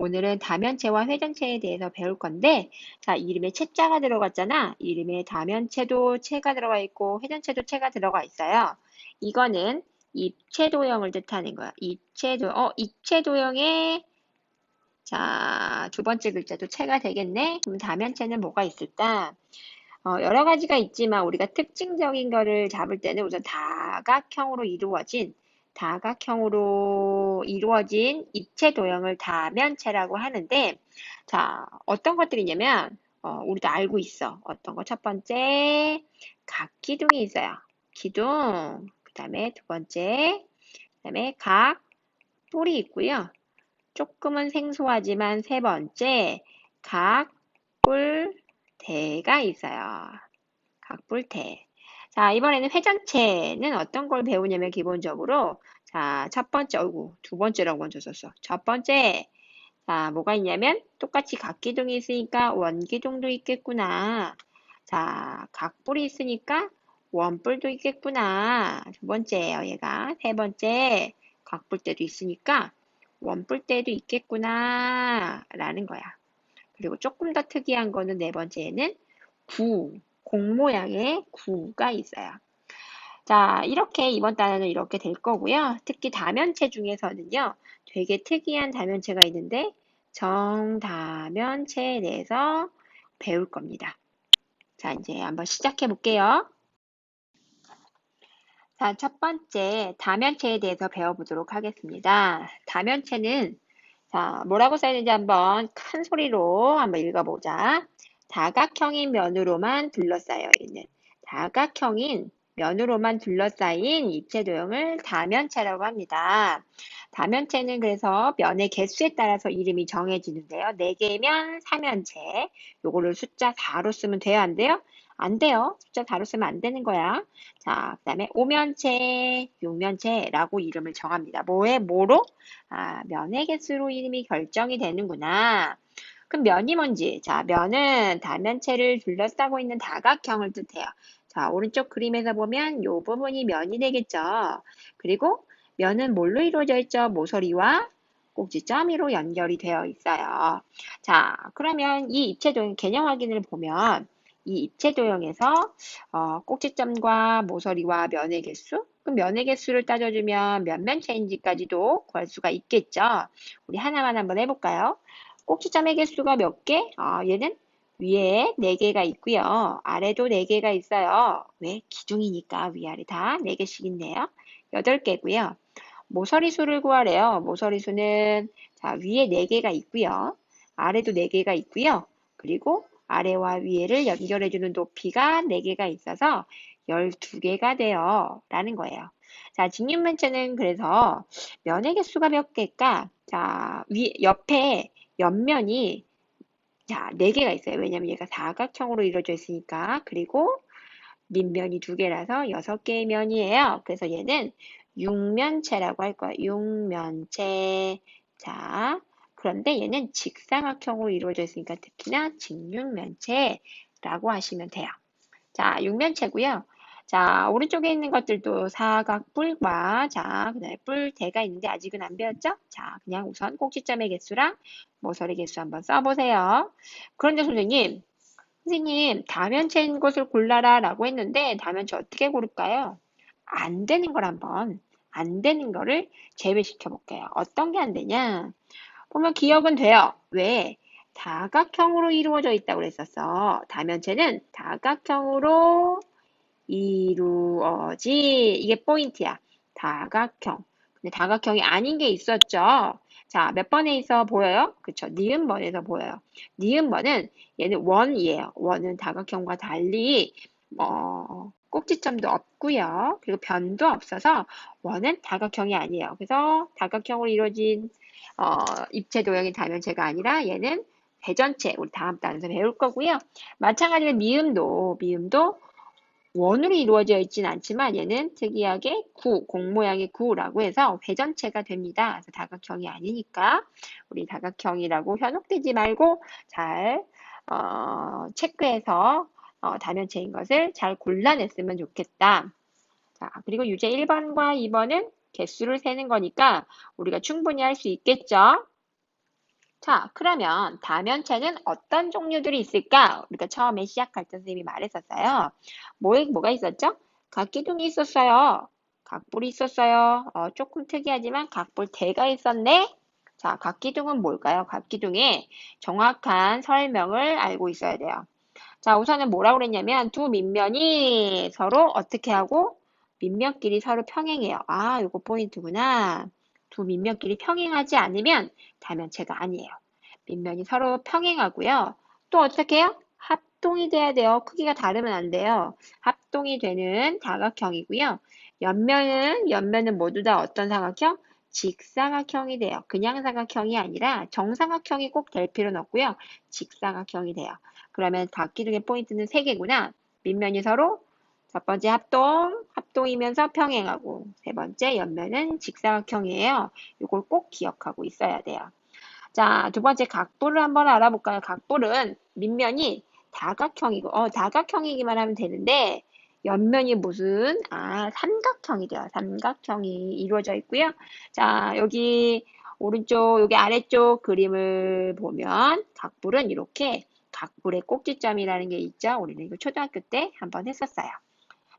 오늘은 다면체와 회전체에 대해서 배울 건데, 자, 이름에 채자가 들어갔잖아. 이름에 다면체도 체가 들어가 있고, 회전체도 체가 들어가 있어요. 이거는 입체도형을 뜻하는 거야. 입체도, 어, 입체도형의, 자, 두 번째 글자도 체가 되겠네? 그럼 다면체는 뭐가 있을까? 어, 여러 가지가 있지만 우리가 특징적인 거를 잡을 때는 우선 다각형으로 이루어진 다각형으로 이루어진 입체 도형을 다면체라고 하는데, 자, 어떤 것들이냐면, 어, 우리도 알고 있어. 어떤 거? 첫 번째, 각 기둥이 있어요. 기둥. 그 다음에 두 번째, 그 다음에 각 뿔이 있고요. 조금은 생소하지만 세 번째, 각 뿔대가 있어요. 각 뿔대. 자, 이번에는 회전체는 어떤 걸 배우냐면 기본적으로 자, 첫 번째, 어이구, 두 번째라고 먼저 썼어. 첫 번째, 자, 뭐가 있냐면 똑같이 각기둥이 있으니까 원기둥도 있겠구나. 자, 각뿔이 있으니까 원뿔도 있겠구나. 두 번째예요, 얘가. 세 번째, 각뿔대도 있으니까 원뿔대도 있겠구나. 라는 거야. 그리고 조금 더 특이한 거는 네 번째에는 구, 공 모양의 구가 있어요. 자, 이렇게 이번 단어는 이렇게 될 거고요. 특히 다면체 중에서는요. 되게 특이한 다면체가 있는데 정다면체에 대해서 배울 겁니다. 자, 이제 한번 시작해 볼게요. 자, 첫 번째 다면체에 대해서 배워보도록 하겠습니다. 다면체는 자, 뭐라고 써있는지 한번 큰 소리로 한번 읽어보자. 다각형인 면으로만 둘러싸여 있는 다각형인 면으로만 둘러싸인 입체 도형을 다면체라고 합니다. 다면체는 그래서 면의 개수에 따라서 이름이 정해지는데요. 4개면 3면체. 요거를 숫자 4로 쓰면 돼요? 안 돼요? 안 돼요. 숫자 4로 쓰면 안 되는 거야. 자, 그 다음에 5면체, 6면체라고 이름을 정합니다. 뭐에, 뭐로? 아, 면의 개수로 이름이 결정이 되는구나. 그럼 면이 뭔지? 자, 면은 다면체를 둘러싸고 있는 다각형을 뜻해요. 자, 오른쪽 그림에서 보면 이 부분이 면이 되겠죠. 그리고 면은 뭘로 이루어져 있죠? 모서리와 꼭지점으로 연결이 되어 있어요. 자, 그러면 이 입체 도형 개념 확인을 보면 이 입체 도형에서 어, 꼭지점과 모서리와 면의 개수, 그럼 면의 개수를 따져주면 몇 면체인지까지도 구할 수가 있겠죠. 우리 하나만 한번 해볼까요? 꼭지점의 개수가 몇 개? 어, 얘는 위에 4개가 있고요. 아래도 4개가 있어요. 왜? 기둥이니까 위아래 다 4개씩 있네요. 8개고요. 모서리 수를 구하래요. 모서리 수는 자, 위에 4개가 있고요. 아래도 4개가 있고요. 그리고 아래와 위에를 연결해주는 높이가 4개가 있어서 12개가 돼요. 라는 거예요. 자, 직육면체는 그래서 면의 개수가 몇 개일까? 자, 위, 옆에 옆면이 자, 4개가 있어요. 왜냐면 얘가 사각형으로 이루어져 있으니까. 그리고 밑면이 2개라서 6개의 면이에요. 그래서 얘는 육면체라고 할 거예요. 육면체. 자, 그런데 얘는 직사각형으로 이루어져 있으니까 특히나 직육면체라고 하시면 돼요. 자, 육면체고요. 자, 오른쪽에 있는 것들도 사각뿔과 자, 그다음에 뿔대가 있는데 아직은 안 배웠죠? 자, 그냥 우선 꼭지점의 개수랑 모서리 개수 한번 써보세요. 그런데 선생님, 선생님, 다면체인 것을 골라라 라고 했는데 다면체 어떻게 고를까요? 안 되는 걸 한번, 안 되는 거를 제외시켜 볼게요. 어떤 게 안 되냐? 보면 기억은 돼요. 왜? 다각형으로 이루어져 있다고 그랬었어. 다면체는 다각형으로 이루어지 이게 포인트야. 다각형. 근데 다각형이 아닌 게 있었죠. 자, 몇 번에 있어 보여요? 그쵸. 니은 번에서 보여요. 니은 번은 얘는 원이에요. 원은 다각형과 달리 뭐 꼭지점도 없고요. 그리고 변도 없어서 원은 다각형이 아니에요. 그래서 다각형으로 이루어진 어, 입체 도형의 다면체가 아니라 얘는 대전체 우리 다음 단에서 배울 거고요. 마찬가지로 미음도 미음도 원으로 이루어져 있진 않지만 얘는 특이하게 구, 공 모양의 구라고 해서 회전체가 됩니다. 그래서 다각형이 아니니까 우리 다각형이라고 현혹되지 말고 잘 어, 체크해서 어, 다면체인 것을 잘 골라냈으면 좋겠다. 자, 그리고 유제 1번과 2번은 개수를 세는 거니까 우리가 충분히 할 수 있겠죠? 자, 그러면 다면체는 어떤 종류들이 있을까? 우리가 처음에 시작할 때 선생님이 말했었어요. 뭐, 뭐가 있었죠? 각기둥이 있었어요. 각불이 있었어요. 어, 조금 특이하지만 각불 대가 있었네. 자, 각기둥은 뭘까요? 각기둥의 정확한 설명을 알고 있어야 돼요. 자, 우선은 뭐라고 그랬냐면 두 밑면이 서로 어떻게 하고 밑면끼리 서로 평행해요. 아, 이거 포인트구나. 두 밑면끼리 평행하지 않으면 다면체가 아니에요. 밑면이 서로 평행하고요. 또 어떻게 해요? 합동이 돼야 돼요. 크기가 다르면 안 돼요. 합동이 되는 다각형이고요. 옆면은 옆면은 모두 다 어떤 삼각형? 직사각형이 돼요. 그냥 사각형이 아니라 정사각형이 꼭 될 필요는 없고요. 직사각형이 돼요. 그러면 각기둥의 포인트는 세 개구나. 밑면이 서로 첫 번째 합동, 합동이면서 평행하고 세 번째 옆면은 직사각형이에요. 이걸 꼭 기억하고 있어야 돼요. 자, 두 번째 각부를 한번 알아볼까요? 각부는 밑면이 다각형이고, 어, 다각형이기만 하면 되는데, 옆면이 무슨, 아, 삼각형이 돼요. 삼각형이 이루어져 있고요. 자, 여기 오른쪽, 여기 아래쪽 그림을 보면 각불은 이렇게 각불의 꼭지점이라는 게 있죠. 우리는 이거 초등학교 때 한번 했었어요.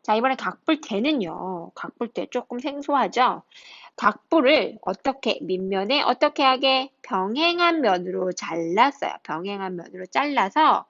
자, 이번에 각불대는요. 각불대 조금 생소하죠? 각불을 어떻게 밑면에 어떻게 하게 병행한 면으로 잘랐어요. 병행한 면으로 잘라서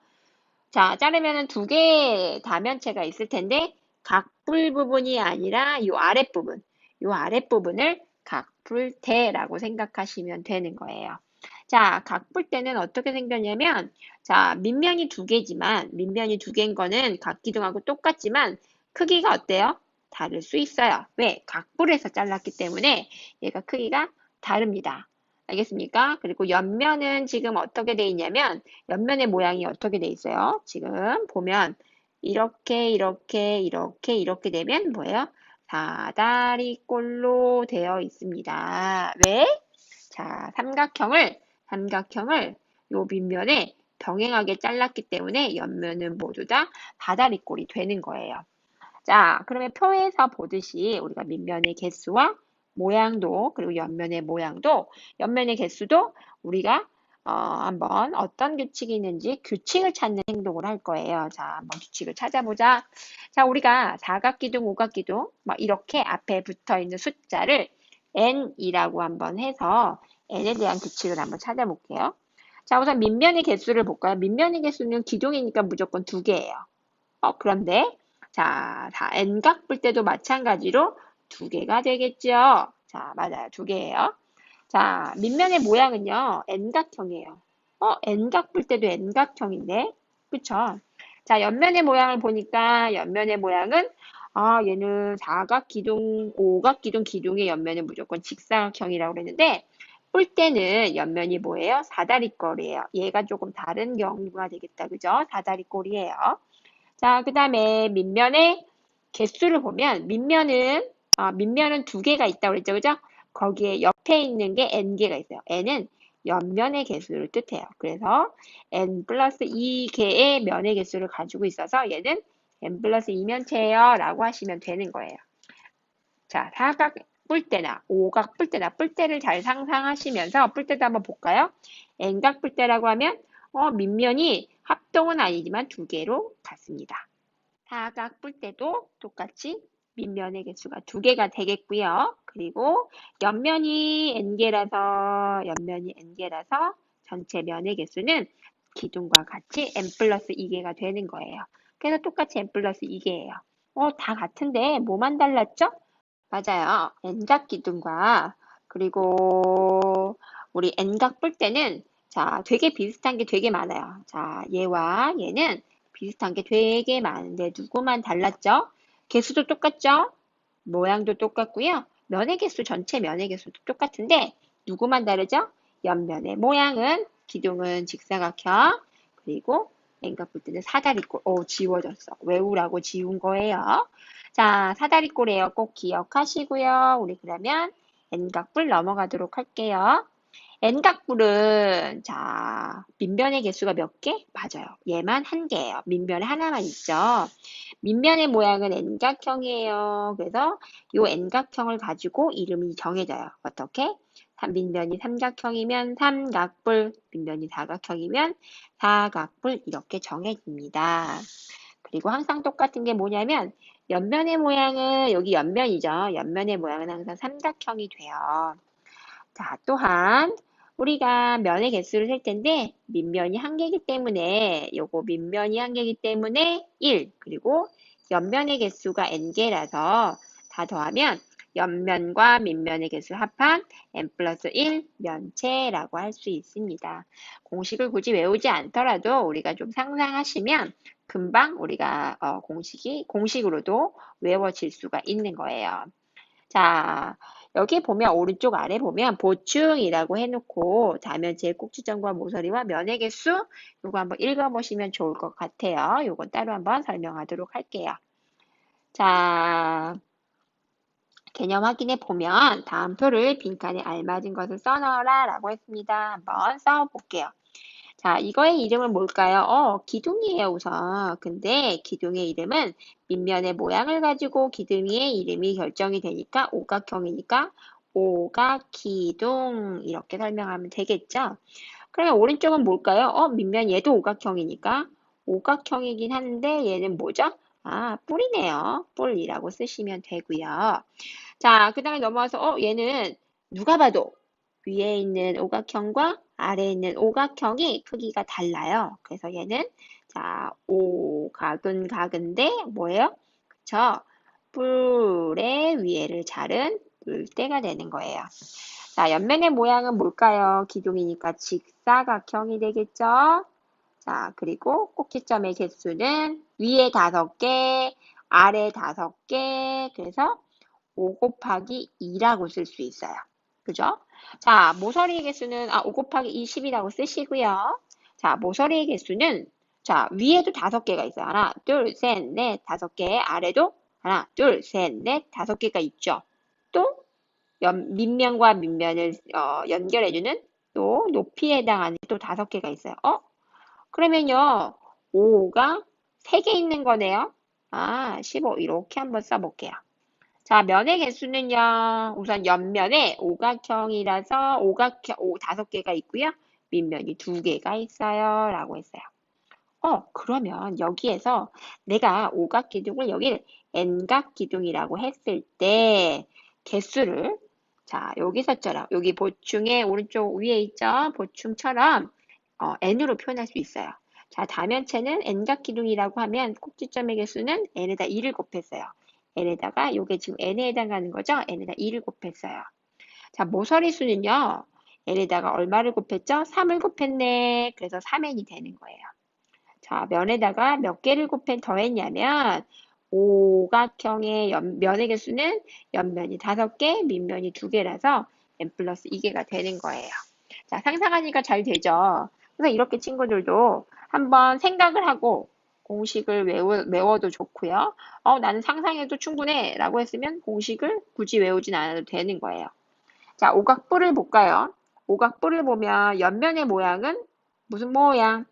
자, 자르면은 두 개의 다면체가 있을 텐데 각불 부분이 아니라 이 아랫부분, 이 아랫부분을 각불대라고 생각하시면 되는 거예요. 자, 각불대는 어떻게 생겼냐면 자, 밑면이 두 개지만 밑면이 두 개인 거는 각기둥하고 똑같지만 크기가 어때요? 다를 수 있어요. 왜? 각불에서 잘랐기 때문에 얘가 크기가 다릅니다. 알겠습니까? 그리고 옆면은 지금 어떻게 돼 있냐면 옆면의 모양이 어떻게 돼 있어요? 지금 보면 이렇게 이렇게 이렇게 이렇게 되면 뭐예요? 사다리꼴로 되어 있습니다. 왜? 자, 삼각형을 삼각형을 요 밑면에 병행하게 잘랐기 때문에 옆면은 모두 다 사다리꼴이 되는 거예요. 자, 그러면 표에서 보듯이 우리가 밑면의 개수와 모양도 그리고 옆면의 모양도 옆면의 개수도 우리가 어, 한번 어떤 규칙이 있는지 규칙을 찾는 행동을 할 거예요. 자, 한번 규칙을 찾아보자. 자, 우리가 사각기둥, 오각기둥 막 이렇게 앞에 붙어 있는 숫자를 n이라고 한번 해서 n에 대한 규칙을 한번 찾아볼게요. 자, 우선 밑면의 개수를 볼까요? 밑면의 개수는 기둥이니까 무조건 두 개예요. 어, 그런데 자, 다 n각 볼 때도 마찬가지로 두 개가 되겠죠. 자, 맞아요. 두 개예요. 자, 밑면의 모양은요. n각형이에요. 어, n각 볼 때도 n각형인데. 그쵸? 자, 옆면의 모양을 보니까 옆면의 모양은 아, 얘는 사각 기둥, 오각 기둥, 기둥의 옆면은 무조건 직사각형이라고 그랬는데 볼 때는 옆면이 뭐예요? 사다리꼴이에요. 얘가 조금 다른 경우가 되겠다. 그죠? 사다리꼴이에요. 자, 그 다음에 밑면의 개수를 보면 밑면은 어, 밑면은 두 개가 있다고 그랬죠. 그죠? 거기에 옆에 있는 게 n개가 있어요. n은 옆면의 개수를 뜻해요. 그래서 n 플러스 2개의 면의 개수를 가지고 있어서 얘는 n 플러스 2면체예요. 라고 하시면 되는 거예요. 자, 사각 뿔대나 오각 뿔대나 뿔대를 잘 상상하시면서 뿔대도 한번 볼까요? n각 뿔대라고 하면 어, 밑면이 합동은 아니지만 두 개로 같습니다. 사각 뿔 때도 똑같이 밑면의 개수가 두 개가 되겠고요. 그리고 옆면이 n개라서 옆면이 n개라서 전체 면의 개수는 기둥과 같이 n 플러스 2개가 되는 거예요. 그래서 똑같이 n 플러스 2개예요. 어, 다 같은데 뭐만 달랐죠? 맞아요. n각 기둥과 그리고 우리 n각 뿔 때는 자, 되게 비슷한 게 되게 많아요. 자, 얘와 얘는 비슷한 게 되게 많은데 누구만 달랐죠? 개수도 똑같죠? 모양도 똑같고요. 면의 개수 전체 면의 개수도 똑같은데 누구만 다르죠? 옆면의 모양은 기둥은 직사각형 그리고 앵각 볼 때는 사다리꼴. 오 지워졌어. 외우라고 지운 거예요. 자 사다리꼴이에요. 꼭 기억하시고요. 우리 그러면 N각불 넘어가도록 할게요. N각불은 자 밑면의 개수가 몇 개? 맞아요. 얘만 한 개예요. 밑면에 하나만 있죠. 밑면의 모양은 n각형이에요. 그래서 이 n각형을 가지고 이름이 정해져요. 어떻게? 삼- 밑면이 삼각형이면 삼각뿔, 밑면이 사각형이면 사각뿔 이렇게 정해집니다. 그리고 항상 똑같은 게 뭐냐면 옆면의 모양은 여기 옆면이죠. 옆면의 모양은 항상 삼각형이 돼요. 자, 또한 우리가 면의 개수를 셀 텐데 밑면이 한 개이기 때문에 요거 밑면이 한 개이기 때문에 1 그리고 옆면의 개수가 n개라서 다 더하면 옆면과 밑면의 개수 합한 n 플러스 1 면체라고 할 수 있습니다. 공식을 굳이 외우지 않더라도 우리가 좀 상상하시면 금방 우리가 어, 공식이 공식으로도 외워질 수가 있는 거예요. 자, 여기 보면 오른쪽 아래 보면 보충이라고 해놓고 다면체의 꼭지점과 모서리와 면의 개수 이거 한번 읽어보시면 좋을 것 같아요. 이거 따로 한번 설명하도록 할게요. 자, 개념 확인해 보면 다음 표를 빈칸에 알맞은 것을 써넣어라 라고 했습니다. 한번 써볼게요. 자, 이거의 이름은 뭘까요? 어, 기둥이에요, 우선. 근데 기둥의 이름은 밑면의 모양을 가지고 기둥의 이름이 결정이 되니까 오각형이니까 오각기둥 이렇게 설명하면 되겠죠? 그러면 오른쪽은 뭘까요? 어, 밑면 얘도 오각형이니까 오각형이긴 한데 얘는 뭐죠? 아, 뿔이네요. 뿔이라고 쓰시면 되고요. 자, 그 다음에 넘어와서 어, 얘는 누가 봐도 위에 있는 오각형과 아래에 있는 오각형이 크기가 달라요. 그래서 얘는 자, 오각은 각인데 뭐예요? 그쵸? 뿔의 위에를 자른 뿔대가 되는 거예요. 자, 옆면의 모양은 뭘까요? 기둥이니까 직사각형이 되겠죠? 자, 그리고 꼭지점의 개수는 위에 다섯 개, 아래 다섯 개, 그래서 5 곱하기 2라고 쓸 수 있어요. 그죠? 자, 모서리의 개수는 아, 5 곱하기 20이라고 쓰시고요. 자, 모서리의 개수는 자, 위에도 다섯 개가 있어요. 하나, 둘, 셋, 넷, 다섯 개. 아래도 하나, 둘, 셋, 넷, 다섯 개가 있죠. 또 연, 밑면과 밑면을 어, 연결해주는 또 높이에 해당하는 또 다섯 개가 있어요. 어? 그러면요, 5가 3개 있는 거네요. 아, 15 이렇게 한번 써볼게요. 자, 면의 개수는요, 우선 옆면에 오각형이라서 오각형, 오, 다섯 개가 있고요. 밑면이 두 개가 있어요. 라고 했어요. 어, 그러면 여기에서 내가 오각 기둥을 여기를 n각 기둥이라고 했을 때 개수를 자, 여기 서처럼 여기 보충의 오른쪽 위에 있죠? 보충처럼 어, n으로 표현할 수 있어요. 자, 다면체는 n각 기둥이라고 하면 꼭지점의 개수는 n에다 2를 곱했어요. N에다가 요게 지금 n에 해당하는 거죠? n에다 2를 곱했어요. 자, 모서리 수는요. n에다가 얼마를 곱했죠? 3을 곱했네. 그래서 3n이 되는 거예요. 자, 면에다가 몇 개를 곱해 더했냐면 오각형의 연, 면의 개수는 옆면이 5개, 밑면이 2개라서 n 플러스 2개가 되는 거예요. 자, 상상하니까 잘 되죠? 그래서 이렇게 친구들도 한번 생각을 하고 공식을 외워, 외워 도 좋고요. 어, 나는 상상해도 충분해 라고 했으면 공식을 굳이 외우진 않아도 되는 거예요. 자, 오각뿔을 볼까요? 오각뿔을 보면 옆면의 모양은 무슨 모양?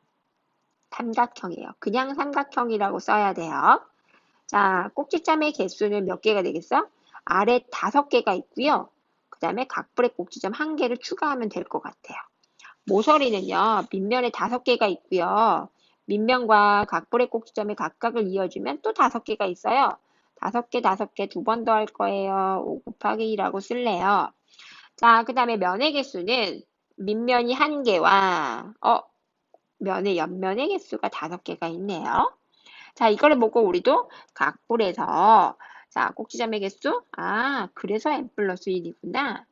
삼각형이에요. 그냥 삼각형이라고 써야 돼요. 자, 꼭지점의 개수는 몇 개가 되겠어? 아래 다섯 개가 있고요. 그 다음에 각뿔의 꼭지점 한 개를 추가하면 될 것 같아요. 모서리는요, 밑면에 다섯 개가 있고요. 밑면과 각뿔의 꼭지점의 각각을 이어주면 또 다섯 개가 있어요. 다섯 개, 다섯 개 두 번 더 할 거예요. 5 곱하기 2라고 쓸래요. 자, 그 다음에 면의 개수는 밑면이 한 개와, 어, 면의 옆면의 개수가 다섯 개가 있네요. 자, 이거를 보고 우리도 각뿔에서, 자, 꼭지점의 개수, 아, 그래서 n 플러스 1이구나.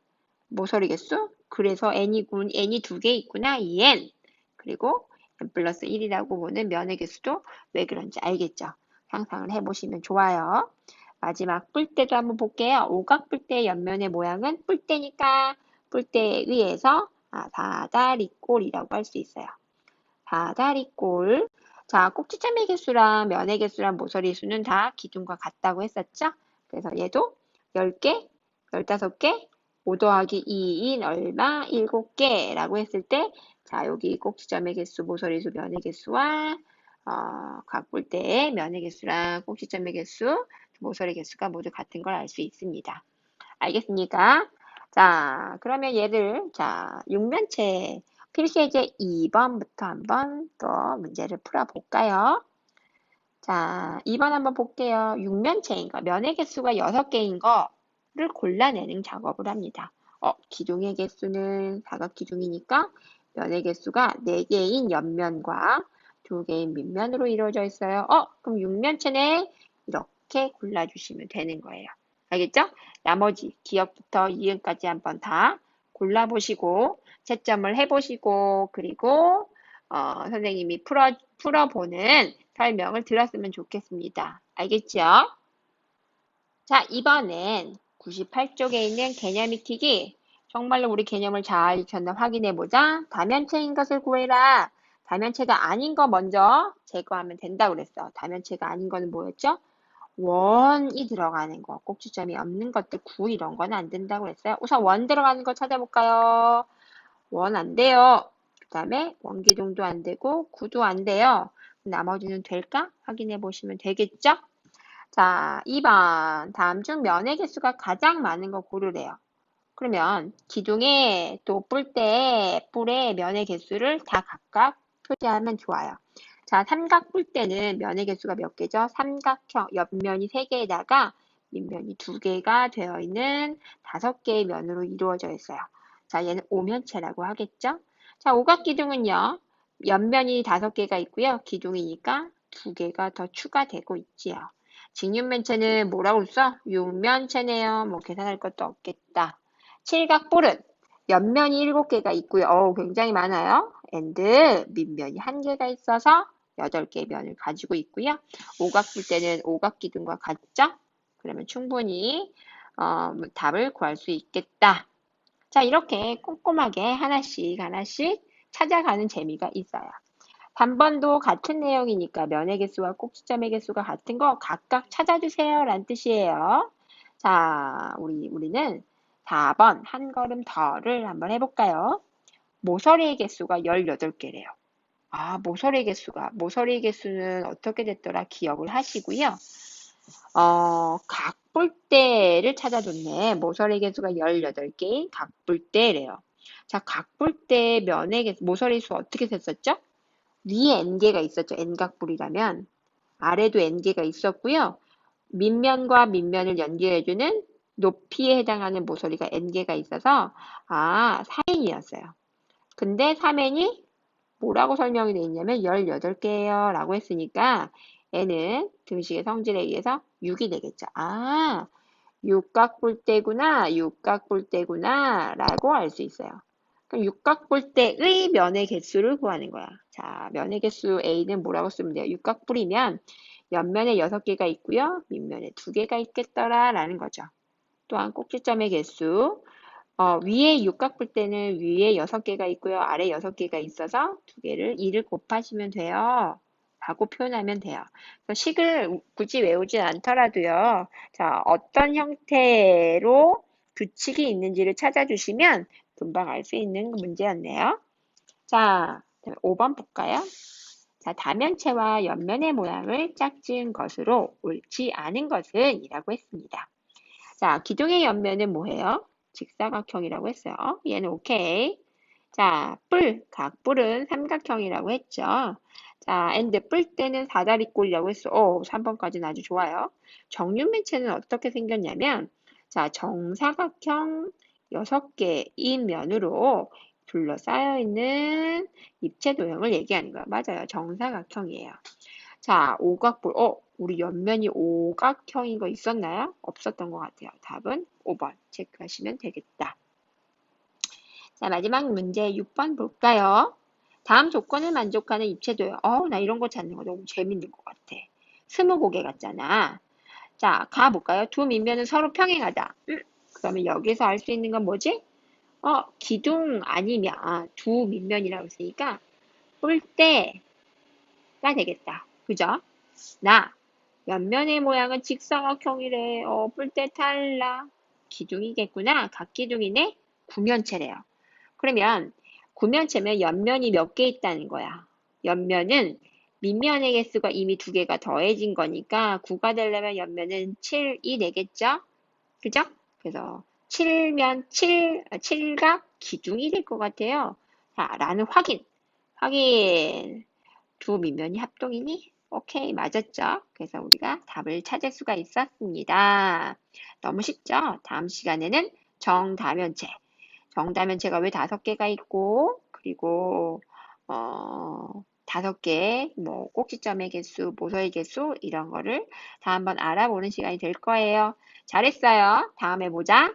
모서리 개수, 그래서 n이군, n이 두 개 있구나, 2n. 그리고 플러스 1이라고 보는 면의 개수도 왜 그런지 알겠죠? 상상을 해보시면 좋아요. 마지막 뿔대도 한번 볼게요. 오각 뿔대의 옆면의 모양은 뿔대니까 뿔대 위에서 아, 사다리꼴이라고 할 수 있어요. 사다리꼴. 자, 꼭지점의 개수랑 면의 개수랑 모서리 수는 다 기둥과 같다고 했었죠? 그래서 얘도 10개, 15개, 5 더하기 2인 얼마? 7개라고 했을 때, 자, 여기 꼭지점의 개수, 모서리 수, 면의 개수와 어, 각볼때의 면의 개수랑 꼭지점의 개수, 모서리 개수가 모두 같은 걸 알 수 있습니다. 알겠습니까? 자, 자, 그러면 얘를, 자, 육면체 필수예제 2번부터 한번 또 문제를 풀어볼까요? 자, 2번 한번 볼게요. 육면체인 거, 면의 개수가 6개인 거를 골라내는 작업을 합니다. 어, 기둥의 개수는 사각 기둥이니까 면의 개수가 4개인 옆면과 2개인 밑면으로 이루어져 있어요. 어, 그럼 육면체네 이렇게 골라주시면 되는 거예요. 알겠죠? 나머지 기억부터 이응까지 한번 다 골라보시고 채점을 해보시고 그리고 어, 선생님이 풀어, 풀어보는 설명을 들었으면 좋겠습니다. 알겠죠? 자, 이번엔 98쪽에 있는 개념 익히기 정말로 우리 개념을 잘 익혔나 확인해 보자. 다면체인 것을 구해라. 다면체가 아닌 거 먼저 제거하면 된다고 그랬어. 다면체가 아닌 거는 뭐였죠? 원이 들어가는 거, 꼭지점이 없는 것들, 구 이런 건안 된다고 그랬어요. 우선 원 들어가는 거 찾아볼까요? 원 안 돼요. 그 다음에 원기둥도 안 되고 구도 안 돼요. 나머지는 될까? 확인해 보시면 되겠죠? 자, 2번. 다음 중 면의 개수가 가장 많은 거 고르래요. 그러면 기둥에 또 뿔대, 뿔의 면의 개수를 다 각각 표시하면 좋아요. 자, 삼각 뿔대는 면의 개수가 몇 개죠? 삼각형, 옆면이 3개에다가 밑면이 2개가 되어 있는 5개의 면으로 이루어져 있어요. 자, 얘는 오면체라고 하겠죠? 자, 오각 기둥은요. 옆면이 5개가 있고요. 기둥이니까 2개가 더 추가되고 있지요. 직육면체는 뭐라고 써? 육면체네요. 뭐 계산할 것도 없겠다. 칠각볼은 옆면이 7개가 있고요. 어우, 굉장히 많아요. 앤드 밑면이 1개가 있어서 8개의 면을 가지고 있고요. 오각볼 때는 오각기둥과 같죠? 그러면 충분히 어, 답을 구할 수 있겠다. 자, 이렇게 꼼꼼하게 하나씩 하나씩 찾아가는 재미가 있어요. 단번도 같은 내용이니까 면의 개수와 꼭지점의 개수가 같은 거 각각 찾아주세요. 라는 뜻이에요. 자, 우리, 우리는 4번 한 걸음 더를 한번 해볼까요? 모서리의 개수가 18개래요. 아, 모서리 개수가, 모서리 개수는 어떻게 됐더라 기억을 하시고요. 어, 각볼대를 찾아줬네. 모서리 개수가 18개인 각볼대래요. 자, 각볼대 면의 개수, 모서리 수 어떻게 됐었죠? 위에 n개가 있었죠. n각불이라면. 아래도 n개가 있었고요. 밑면과 밑면을 연결해주는 높이에 해당하는 모서리가 n개가 있어서 아, 4n이었어요. 근데 3n이 뭐라고 설명이 되어 있냐면 18개예요 라고 했으니까 n은 등식의 성질에 의해서 6이 되겠죠. 아, 육각볼대구나, 육각볼대구나 라고 알 수 있어요. 그럼 육각볼대의 면의 개수를 구하는 거야. 자, 면의 개수 A는 뭐라고 쓰면 돼요? 육각불이면 옆면에 6개가 있고요. 밑면에 2개가 있겠더라 라는 거죠. 또한 꼭지점의 개수 어, 위에 육각볼 때는 위에 6개가 있고요. 아래 6개가 있어서 2개를 2를 곱하시면 돼요. 라고 표현하면 돼요. 식을 굳이 외우진 않더라도요. 자, 어떤 형태로 규칙이 있는지를 찾아주시면 금방 알 수 있는 문제였네요. 자, 5번 볼까요? 자, 다면체와 옆면의 모양을 짝지은 것으로 옳지 않은 것은 이라고 했습니다. 자, 기둥의 옆면은 뭐예요? 직사각형이라고 했어요. 얘는 오케이. 자, 뿔, 각 뿔은 삼각형이라고 했죠. 자, 엔드 뿔 때는 사다리꼴이라고 했어. 오, 3번까지는 아주 좋아요. 정육면체는 어떻게 생겼냐면, 자, 정사각형 6개인 면으로 둘러싸여 있는 입체 도형을 얘기하는 거야. 맞아요. 정사각형이에요. 자, 오각볼. 어, 우리 옆면이 오각형인 거 있었나요? 없었던 것 같아요. 답은 5번 체크하시면 되겠다. 자, 마지막 문제 6번 볼까요? 다음 조건을 만족하는 입체도요. 어, 나 이런 거 찾는 거 너무 재밌는 것 같아. 스무고개 같잖아. 자, 가볼까요? 두 밑면은 서로 평행하다. 음, 그러면 여기서 알 수 있는 건 뭐지? 어, 기둥 아니면 두 밑면이라고 했으니까 뿔대가 되겠다. 그죠? 나 옆면의 모양은 직사각형이래. 어, 뿔대 탈락. 기둥이겠구나. 각 기둥이네. 구면체래요. 그러면 구면체면 옆면이 몇 개 있다는 거야. 옆면은 밑면의 개수가 이미 두 개가 더해진 거니까 9가 되려면 옆면은 7이 되겠죠? 그죠? 그래서 칠면 칠, 칠각 기둥이 될 것 같아요. 자, 라는 확인. 확인. 두 밑면이 합동이니? 오케이, 맞았죠? 그래서 우리가 답을 찾을 수가 있었습니다. 너무 쉽죠? 다음 시간에는 정다면체. 정다면체가 왜 다섯 개가 있고, 그리고, 어, 다섯 개, 뭐, 꼭지점의 개수, 모서의 개수, 이런 거를 다 한번 알아보는 시간이 될 거예요. 잘했어요. 다음에 보자.